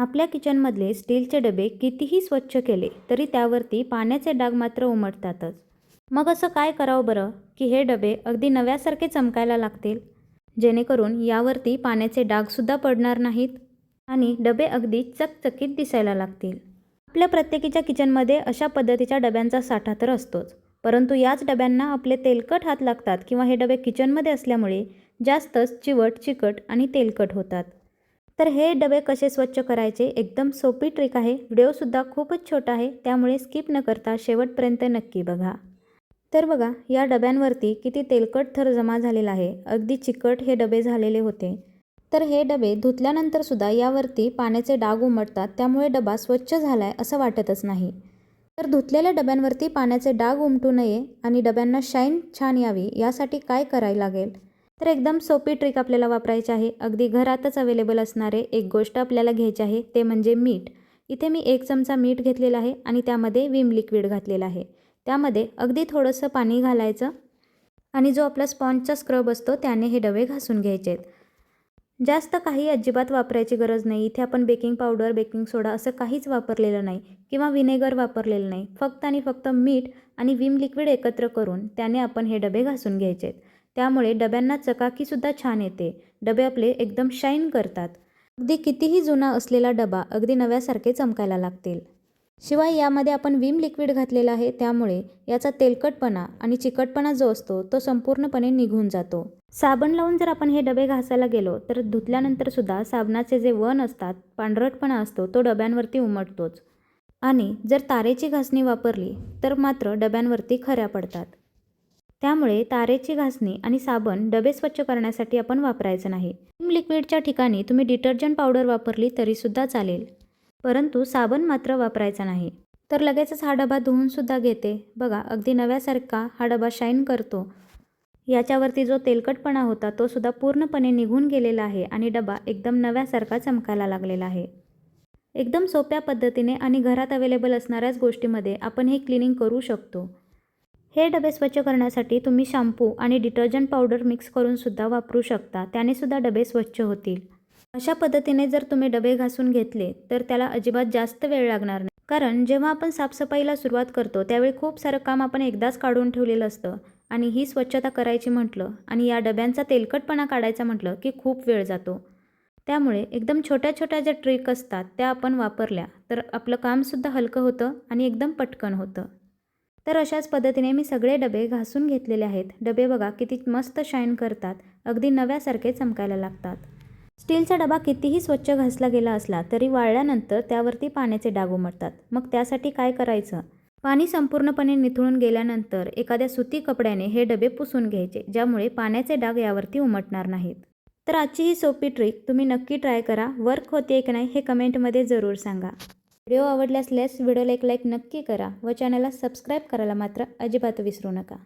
आपल्या किचनमधले स्टीलचे डबे कितीही स्वच्छ केले तरी त्यावरती पाण्याचे डाग मात्र उमटतातच. मग असं काय करावं बरं? की हे डबे अगदी नव्यासारखे चमकायला लागतील? जेणेकरून यावरती पाण्याचे डागसुद्धा पडणार नाहीत आणि डबे अगदी चकचकीत दिसायला लागतील. आपल्या प्रत्येकीच्या किचनमध्ये अशा पद्धतीच्या डब्यांचा साठा तर असतोच. परंतु याच डब्यांना आपले तेलकट हात लागतात किंवा हे डबे किचनमध्ये असल्यामुळे जास्तच चिवट चिकट आणि तेलकट होतात. तर हे डबे कसे स्वच्छ करायचे? एकदम सोपी ट्रिक आहे. व्हिडिओसुद्धा खूपच छोटा आहे. त्यामुळे स्किप न करता शेवटपर्यंत नक्की बघा. तर बघा या डब्यांवरती किती तेलकट थर जमा झालेला आहे. अगदी चिकट हे डबे झालेले होते. तर हे डबे धुतल्यानंतर सुद्धा यावरती पाण्याचे डाग उमटतात. त्यामुळे डबा स्वच्छ झाला आहे असं वाटतच नाही. तर धुतलेल्या डब्यांवरती पाण्याचे डाग उमटू नये आणि डब्यांना शाईन छान यावी यासाठी काय करायला लागेल? तर एकदम सोपी ट्रिक आपल्याला वापरायची आहे. अगदी घरातच अवेलेबल असणारे एक गोष्ट आपल्याला घ्यायची आहे ते म्हणजे मीठ. इथे मी एक चमचा मीठ घेतलेला आहे आणि त्यामध्ये विम लिक्विड घातलेलं आहे. त्यामध्ये अगदी थोडंसं पाणी घालायचं आणि जो आपला स्पॉन्जचा स्क्रब असतो त्याने हे डबे घासून घ्यायचे आहेत जास्त काही अजिबात वापरायची गरज नाही. इथे आपण बेकिंग पावडर बेकिंग सोडा असं काहीच वापरलेलं नाही किंवा विनेगर वापरलेलं नाही. फक्त आणि फक्त मीठ आणि विम लिक्विड एकत्र करून त्याने आपण हे डबे घासून घ्यायचे आहेत त्यामुळे डब्यांना चकाकीसुद्धा छान येते. डबे आपले एकदम शाईन करतात. अगदी कितीही जुना असलेला डबा अगदी नव्यासारखे चमकायला लागतील. शिवाय यामध्ये आपण विम लिक्विड घातलेलं आहे त्यामुळे याचा तेलकटपणा आणि चिकटपणा जो असतो तो संपूर्णपणे निघून जातो. साबण लावून जर आपण हे डबे घासायला गेलो तर धुतल्यानंतरसुद्धा साबणाचे जे वण असतात पांढरटपणा असतो तो डब्यांवरती उमटतोच. आणि जर तारेची घासणी वापरली तर मात्र डब्यांवरती खऱ्या पडतात. त्यामुळे तारेची घासणी आणि साबण डबे स्वच्छ करण्यासाठी आपण वापरायचं नाही. विम लिक्विडच्या ठिकाणी तुम्ही डिटर्जंट पावडर वापरली तरीसुद्धा चालेल. परंतु साबण मात्र वापरायचा नाही. तर लगेचच हा डबा धुवूनसुद्धा घेते. बघा अगदी नव्यासारखा हा डबा शाईन करतो. याच्यावरती जो तेलकटपणा होता तो सुद्धा पूर्णपणे निघून गेलेला आहे आणि डबा एकदम नव्यासारखा चमकायला लागलेला आहे. एकदम सोप्या पद्धतीने आणि घरात अवेलेबल असणाऱ्याच गोष्टीमध्ये आपण हे क्लिनिंग करू शकतो. हे डबे स्वच्छ करण्यासाठी तुम्ही शॅम्पू आणि डिटर्जंट पावडर मिक्स करूनसुद्धा वापरू शकता. त्यानेसुद्धा डबे स्वच्छ होतील. अशा पद्धतीने जर तुम्ही डबे घासून घेतले तर त्याला अजिबात जास्त वेळ लागणार नाही. कारण जेव्हा आपण साफसफाईला सुरुवात करतो त्यावेळी खूप सारं काम आपण एकदाच काढून ठेवलेलं असतं. आणि ही स्वच्छता करायची म्हटलं आणि या डब्यांचा तेलकटपणा काढायचा म्हटलं की खूप वेळ जातो. त्यामुळे एकदम छोट्या छोट्या ज्या ट्रिक असतात त्या आपण वापरल्या तर आपलं कामसुद्धा हलकं होतं आणि एकदम पटकन होतं. तर अशाच पद्धतीने मी सगळे डबे घासून घेतलेले आहेत. डबे बघा किती मस्त शाईन करतात. अगदी नव्यासारखे चमकायला लागतात. स्टीलचा डबा कितीही स्वच्छ घासला गेला असला तरी वाळल्यानंतर त्यावरती पाण्याचे डाग उमटतात. मग त्यासाठी काय करायचं? पाणी संपूर्णपणे निथळून गेल्यानंतर एखाद्या सुती कपड्याने हे डबे पुसून घ्यायचे ज्यामुळे पाण्याचे डाग यावरती उमटणार नाहीत. तर आजची ही सोपी ट्रिक तुम्ही नक्की ट्राय करा. वर्क होते की नाही हे कमेंटमध्ये जरूर सांगा. व्हिडिओ आवडल्यास लेस व्हिडिओला एक लाईक नक्की करा व चॅनलला सबस्क्राईब करायला मात्र अजिबात विसरू नका.